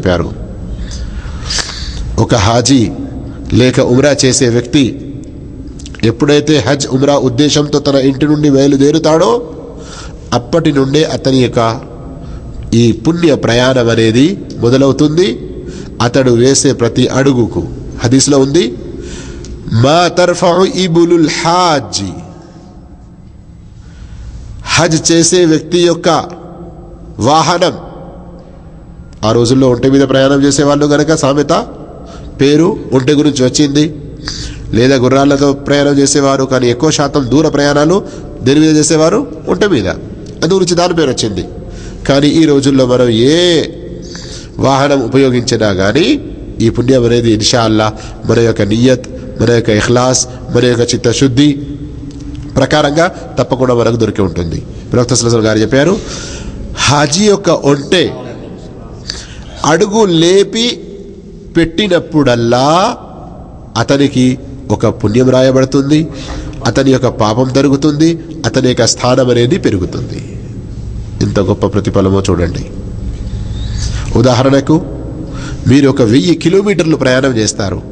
చెప్పారు ఒక హాజీ లేక ఉమ్రా చేసే వ్యక్తి ఎప్పుడైతే హజ్ ఉమ్రా ఉద్దేశంతో తన ఇంటి నుండి బయలుదేరుతాడో అప్పటి నుండే అతని యొక్క ఈ పుణ్య ప్రయాణం అనేది మొదలవుతుంది. అతడు వేసే ప్రతి అడుగుకు హదీస్లో ఉంది మా తర్ఫు ఇబులుల్ హాజీ. హజ్ చేసే వ్యక్తి యొక్క వాహనం ఆ రోజుల్లో ఒంటె మీద ప్రయాణం చేసేవాళ్ళు గనక సామెత పేరు ఒంటె గురించి వచ్చింది. లేదా గుర్రాలతో ప్రయాణం చేసేవారు కానీ ఎక్కువ శాతం దూర ప్రయాణాలు దేని మీద చేసేవారు? ఒంటె మీద. అందు గురించి దాని పేరు వచ్చింది. కానీ ఈ రోజుల్లో మనం ఏ వాహనం ఉపయోగించినా కానీ ఈ పుణ్యం అనేది ఇన్షాల్లా మన యొక్క నియత్ మన యొక్క ఇహ్లాస్ మన యొక్క చిత్తశుద్ధి ప్రకారంగా తప్పకుండా మనకు దొరికి ఉంటుంది. ప్రవక్త సలసల్ గారు చెప్పారు హాజీ యొక్క ఒంటే అడుగు లేపి పెట్టినప్పుడల్లా అతనికి ఒక పుణ్యం రాయబడుతుంది అతని యొక్క పాపం తరుగుతుంది అతని యొక్క స్థానం అనేది పెరుగుతుంది. ఇంత గొప్ప ప్రతిఫలమో చూడండి. ఉదాహరణకు మీరు ఒక వెయ్యి కిలోమీటర్లు ప్రయాణం చేస్తారు.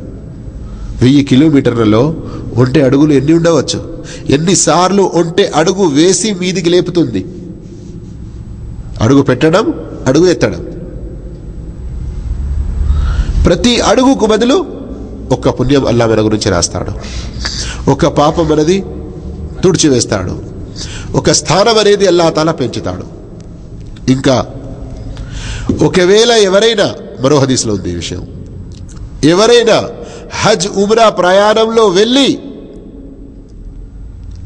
వెయ్యి కిలోమీటర్లలో ఒంటె అడుగులు ఎన్ని ఉండవచ్చు? ఎన్నిసార్లు ఒంటె అడుగు వేసి మీదికి లేపుతుంది? అడుగు పెట్టడం అడుగు ఎత్తడం. ప్రతి అడుగుకు బదులు ఒక్క పుణ్యం అల్లా మన గురించి రాస్తాడు. ఒక పాపం అనేది తుడిచివేస్తాడు. ఒక స్థానం అనేది అల్లా తాలా పెంచుతాడు. ఇంకా ఒకవేళ ఎవరైనా మరో హదీస్లో ఉంది ఈ విషయం. ఎవరైనా హజ్ ఉమ్రా ప్రయాణంలో వెళ్ళి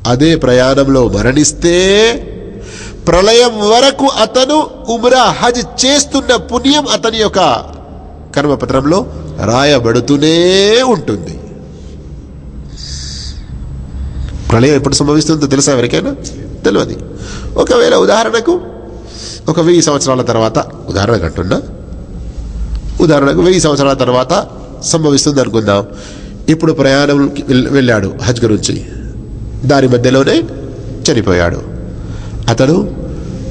అదే ప్రయాణంలో మరణిస్తే ప్రళయం వరకు అతను ఉమ్రా హజ్ చేస్తున్న పుణ్యం అతని యొక్క కర్మపత్రంలో రాయబడుతూనే ఉంటుంది. ప్రళయం ఎప్పుడు సంభవిస్తుందో తెలుసా ఎవరికైనా? తెలియదు ఒకవేళ ఉదాహరణకు ఒక వెయ్యి సంవత్సరాల తర్వాత ఉదాహరణకు కట్టున్నా ఉదాహరణకు వెయ్యి సంవత్సరాల తర్వాత సంభవిస్తుంది అనుకుందాం. ఇప్పుడు ప్రయాణంకి వెళ్ళాడు హజ్ గురించి. దాని మధ్యలోనే చనిపోయాడు. అతను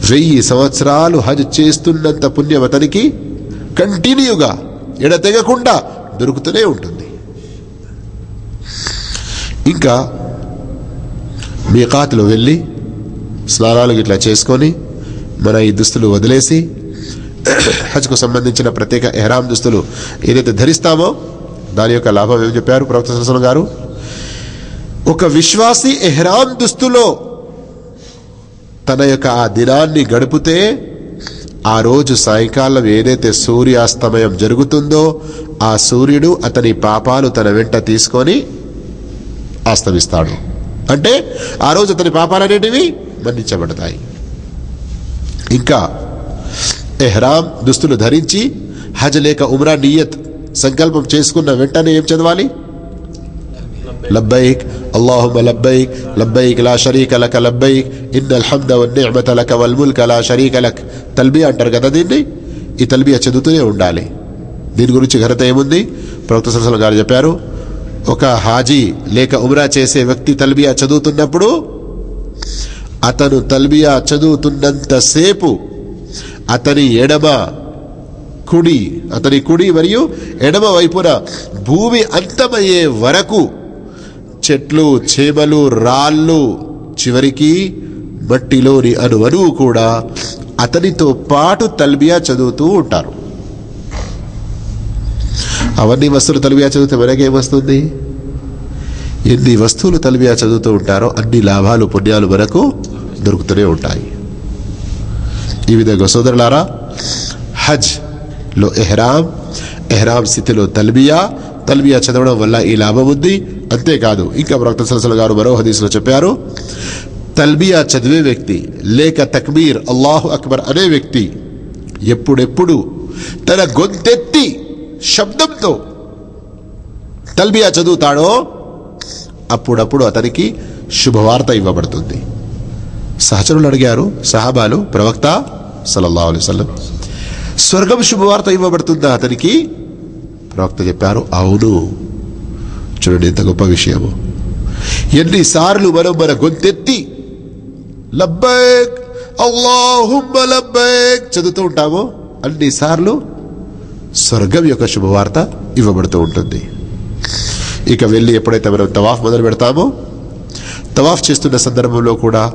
వెయ్యి సంవత్సరాలు హజ్ చేస్తున్నంత పుణ్యం అతనికి కంటిన్యూగా ఎడతెగకుండా దొరుకుతూనే ఉంటుంది. ఇంకా మీకాతులో వెళ్ళి స్నానాలు ఇట్లా చేసుకొని మన ఈ దుస్తులు వదిలేసి హజ్కు సంబంధించిన ప్రత్యేక ఎహరాం దుస్తులు ఏదైతే ధరిస్తామో దాని యొక్క లాభం ఏం చెప్పారు ప్రవక్త సల్లల్లాహు గారు? ఒక విశ్వాసి ఎహ్రాం దుస్తులో తన యొక్క ఆ దినాన్ని గడిపితే ఆ రోజు సాయంకాలం ఏదైతే సూర్యాస్తమయం జరుగుతుందో ఆ సూర్యుడు అతని పాపాలు తన వెంట తీసుకొని ఆస్తమిస్తాడు. అంటే ఆ రోజు అతని పాపాలు అనేటివి మన్నించబడతాయి. ఇంకా ఎహ్రామ్ దుస్తులు ధరించి హజ్ లేక ఉమ్రా నియత్ సంకల్పం చేసుకున్న వెంటనే ఏం చదవాలి? లబ్బైక్ اللهم لبيك لبيك لا شريك لك لبيك إن الحمد والنعمة لك والملك لا شريك لك తల్బియా అంటారు కదా దీన్ని ఈ తల్బియా చదువుతూనే ఉండాలి దీని గురించి ఘనత ఏముంది ప్రవక్త సరసల గారు చెప్పారు ఒక హాజీ లేక ఉమ్రా చేసే వ్యక్తి తల్బియా చదువుతున్నప్పుడు అతను తల్బియా చదువుతున్నంతసేపు అతని ఎడమ కుడి అతని కుడి మరియు ఎడమ వైపున భూమి అంతమయ్యే వరకు చెట్లు చేమలు రాళ్ళు చివరికి మట్టిలోని అను అణువు కూడా అతనితో పాటు తల్బియా చదువుతూ ఉంటారు. అవన్నీ వస్తువులు తల్బియా చదివితే మనకేమొస్తుంది ఎన్ని వస్తువులు తల్బియా చదువుతూ ఉంటారో అన్ని లాభాలు పుణ్యాలు మనకు దొరుకుతూనే ఉంటాయి. ఈ విధంగా సోదరులారా హజ్లో ఎహ్రామ్ ఎహ్రామ్ స్థితిలో తల్బియా తల్బియా చదవడం వల్ల ఈ లాభం ఉంది. అంతేకాదు ఇంకా ప్రవక్త సలసల గారు మరో హదీసులో చెప్పారు తల్బియా చదివే వ్యక్తి లేక తక్బీర్ అల్లాహు అక్బర్ అనే వ్యక్తి ఎప్పుడెప్పుడు తన గొంతెత్తి శబ్దంతో తల్బియా చదువుతాడో అప్పుడప్పుడు అతనికి శుభవార్త ఇవ్వబడుతుంది. సహచరులు అడిగారు సహాబాలు ప్రవక్త సలల్లా అలైవల్లం స్వర్గం శుభవార్త ఇవ్వబడుతుందా అతనికి? ప్రవక్త చెప్పారు అవును. చూడండి ఎంత గొప్ప విషయము. ఎన్నిసార్లు మనం మన గొంతెత్తి లబ్బైక్ అల్లాహుమ్మ లబ్బైక్ చదువుతూ ఉంటామో అన్నిసార్లు స్వర్గం యొక్క శుభవార్త ఇవ్వబడుతూ ఉంటుంది. ఇక వెళ్ళి ఎప్పుడైతే మనం తవాఫ్ మొదలు పెడతామో తవాఫ్ చేస్తున్న సందర్భంలో కూడా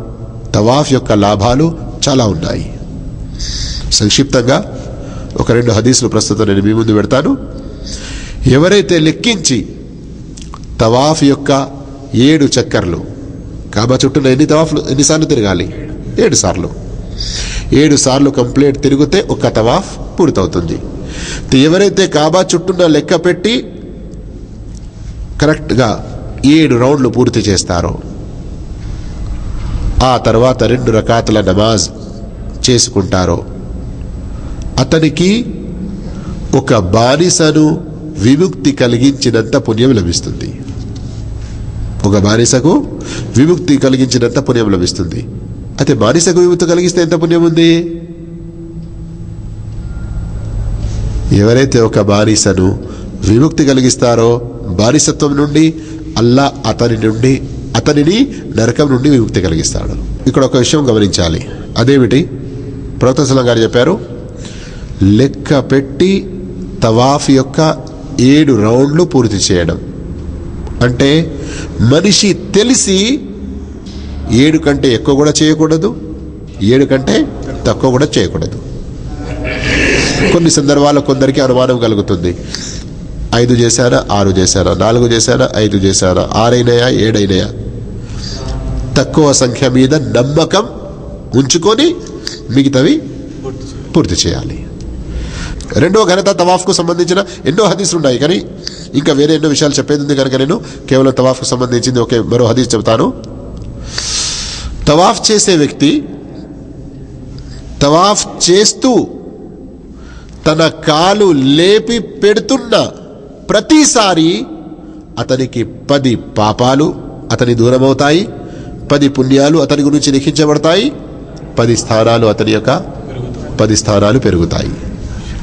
తవాఫ్ యొక్క లాభాలు చాలా ఉన్నాయి. సంక్షిప్తంగా ఒక రెండు హదీసులు ప్రస్తుతం నేను మీ ముందు పెడతాను. ఎవరైతే లెక్కించి తవాఫ్ యొక్క ఏడు చక్కర్లు కాబా చుట్టూ ఎన్ని తవాఫ్లు ఎన్నిసార్లు తిరగాలి? ఏడు సార్లు. ఏడు సార్లు కంప్లీట్ తిరిగితే ఒక తవాఫ్ పూర్తవుతుంది. ఎవరైతే కాబా చుట్టూన లెక్క పెట్టి కరెక్ట్గా ఏడు రౌండ్లు పూర్తి చేస్తారో ఆ తర్వాత రెండు రకాతుల నమాజ్ చేసుకుంటారో అతనికి ఒక బానిసను విముక్తి కలిగించినంత పుణ్యం లభిస్తుంది. ఒక బానిసకు విముక్తి కలిగించినంత పుణ్యం లభిస్తుంది. అయితే బానిసకు విముక్తి కలిగిస్తే ఎంత పుణ్యం ఉంది? ఎవరైతే ఒక బానిసను విముక్తి కలిగిస్తారో బానిసత్వం నుండి అల్లా అతని నుండి అతనిని నరకం నుండి విముక్తి కలిగిస్తాడు. ఇక్కడ ఒక విషయం గమనించాలి. అదేమిటి? ప్రవక్తసలం గారు చెప్పారు లెక్క పెట్టి తవాఫ్ యొక్క ఏడు రౌండ్లు పూర్తి చేయడం. అంటే మనిషి తెలిసి ఏడు కంటే ఎక్కువ కూడా చేయకూడదు ఏడు కంటే తక్కువ కూడా చేయకూడదు. కొన్ని సందర్భాల్లో కొందరికి అనుమానం కలుగుతుంది. ఐదు చేశారా ఆరు చేశారా నాలుగు చేశారా ఐదు చేశారా ఆరైనాయా ఏడైనాయా? తక్కువ సంఖ్య మీద నమ్మకం ఉంచుకొని మిగతావి పూర్తి చేయాలి. రెండో ఘనత తవాఫ్కు సంబంధించిన ఎన్నో హదీసులు ఉన్నాయి కానీ ఇంకా వేరే ఎన్నో విషయాలు చెప్పేది ఉంది కనుక నేను కేవలం తవాఫ్కు సంబంధించింది ఒకే మరో హదీస్ చెబుతాను. తవాఫ్ చేసే వ్యక్తి తవాఫ్ చేస్తూ తన కాలు లేపి పెడుతున్న ప్రతిసారి అతనికి పది పాపాలు అతని దూరమవుతాయి పది పుణ్యాలు అతని గురించి లిఖించబడతాయి పది స్థానాలు అతని యొక్క పది స్థానాలు పెరుగుతాయి.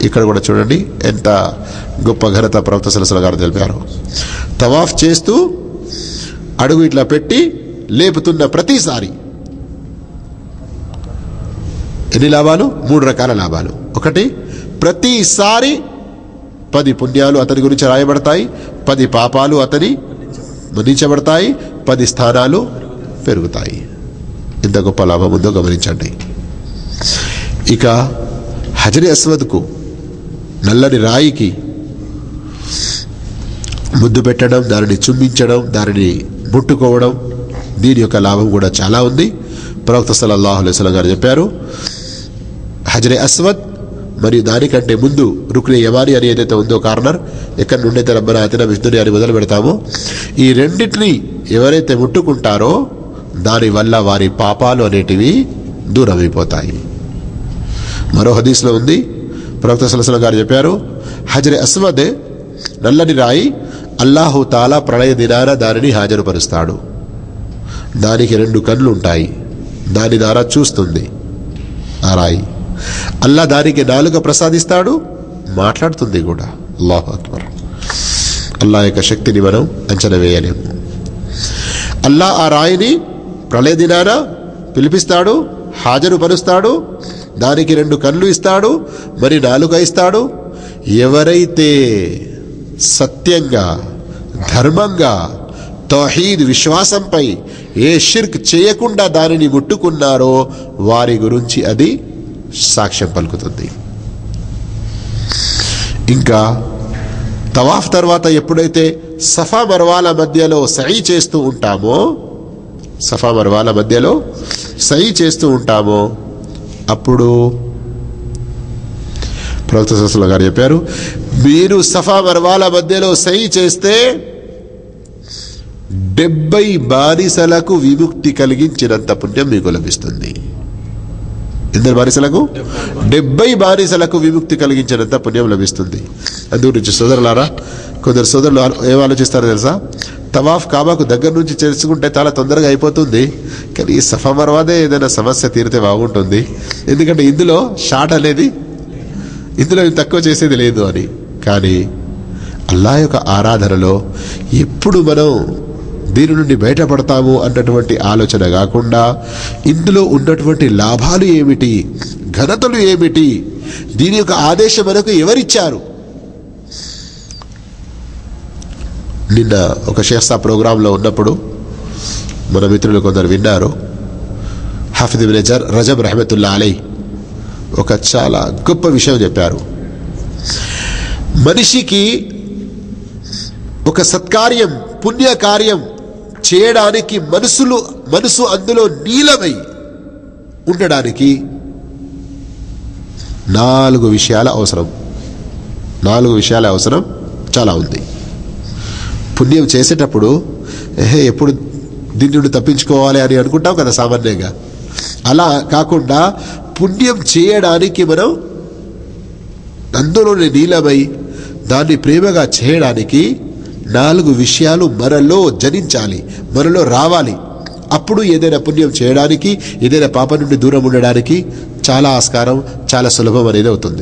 ఇక్కడ కూడా చూడండి ఎంత గొప్ప ఘనత ప్రవక్త సలసల గారు తెలిపారు. తవాఫ్ చేస్తూ అడుగు ఇట్లా పెట్టి లేపుతున్న ప్రతిసారి. ఎన్ని లాభాలు? మూడు రకాల లాభాలు. ఒకటి ప్రతిసారి పది పుణ్యాలు అతని గురించి రాయబడతాయి పది పాపాలు అతని మన్నించబడతాయి పది స్థానాలు పెరుగుతాయి. ఎంత గొప్ప లాభం ఉందో గమనించండి. ఇక హజరి అస్వద్కు నల్లని రాయికి ముద్దు పెట్టడం దానిని చుంబించడం దానిని ముట్టుకోవడం దీని యొక్క లాభం కూడా చాలా ఉంది. ప్రవక్త సల్లల్లాహు అలైహి గారు చెప్పారు హజరే అస్వద్ మరియు దానికంటే ముందు రుక్ని యమాని అని ఏదైతే ఉందో కార్నర్ ఎక్కడి నుండైతే రబ్బన అతిన విష్ణుని అని మొదలు పెడతామో ఈ రెండింటిని ఎవరైతే ముట్టుకుంటారో దానివల్ల వారి పాపాలు అనేటివి దూరమైపోతాయి. మరో హదీస్లో ఉంది ప్రవక్త సలసల గారు చెప్పారు హజరే అస్వద్ నల్లని రాయి అల్లాహు తాలా ప్రళయ దినాన దానిని హాజరుపరుస్తాడు. దానికి రెండు కళ్ళు ఉంటాయి. దాని ద్వారా చూస్తుంది. ఆ రాయి అల్లా దానికి నాలుక ప్రసాదిస్తాడు మాట్లాడుతుంది కూడా. అల్లాహు అక్బర్. అల్లా యొక్క శక్తిని మనం అంచనా వేయలేము అల్లా ఆ రాయిని ప్రళయ దినాన పిలిపిస్తాడు హాజరుపరుస్తాడు దానికి రెండు కళ్ళు ఇస్తాడు మరి నాలుక ఇస్తాడు. ఎవరైతే సత్యంగా ధర్మంగా తౌహీద్ విశ్వాసంపై ఏ షిర్క్ చేయకుండా దానిని ముట్టుకున్నారో వారి గురించి అది సాక్ష్యం పలుకుతుంది. ఇంకా తవాఫ్ తర్వాత ఎప్పుడైతే సఫా మర్వాల మధ్యలో సహీ చేస్తూ ఉంటామో సఫా మర్వాల మధ్యలో సహీ చేస్తూ ఉంటామో అప్పుడు ప్రవక్త సస్సుల గారు చెప్పారు మీరు సఫా మర్వాల మధ్యలో సహీ చేస్తే డెబ్బై బానిసలకు విముక్తి కలిగించినంత పుణ్యం మీకు లభిస్తుంది. ఇద్దరు బానిసలకు? డెబ్బై బానిసలకు విముక్తి కలిగించినంత పుణ్యం లభిస్తుంది. అందు సోదరులారా కొందరు సోదరులు ఏం ఆలోచిస్తారో తెలుసా? తవాఫ్ కాబాకు దగ్గర నుంచి చేసుకుంటే చాలా తొందరగా అయిపోతుంది. కానీ ఈ సఫా మర్వాదే ఏదైనా సమస్య తీరితే బాగుంటుంది. ఎందుకంటే ఇందులో షాట్ అనేది ఇందులో తక్కువ చేసేది లేదు అని. కానీ అల్లా యొక్క ఆరాధనలో ఎప్పుడు మనం దీని నుండి బయటపడతాము అన్నటువంటి ఆలోచన కాకుండా ఇందులో ఉన్నటువంటి లాభాలు ఏమిటి ఘనతలు ఏమిటి దీని యొక్క ఆదేశం మనకు ఎవరిచ్చారు? నిన్న ఒక షేస్తా ప్రోగ్రాంలో ఉన్నప్పుడు మన మిత్రులు కొందరు విన్నారు. హాఫిద్ బిన్ రజబ్ రహమతుల్లా అలై ఒక చాలా గొప్ప విషయం చెప్పారు. మనిషికి ఒక సత్కార్యం పుణ్యకార్యం చేయడానికి మనసులు మనసు అందులో నీలమై ఉండడానికి నాలుగు విషయాల అవసరం. నాలుగు విషయాల అవసరం చాలా ఉంది. పుణ్యం చేసేటప్పుడు ఏహే ఎప్పుడు దీని నుండి తప్పించుకోవాలి అని అనుకుంటాం కదా సామాన్యంగా. అలా కాకుండా పుణ్యం చేయడానికి మనం అందులోని నీలమై దాన్ని ప్రేమగా చేయడానికి నాలుగు విషయాలు మనలో జనించాలి మనలో రావాలి. అప్పుడు ఏదైనా పుణ్యం చేయడానికి ఏదైనా పాప నుండి దూరం ఉండడానికి చాలా ఆస్కారం చాలా సులభం అనేది అవుతుంది.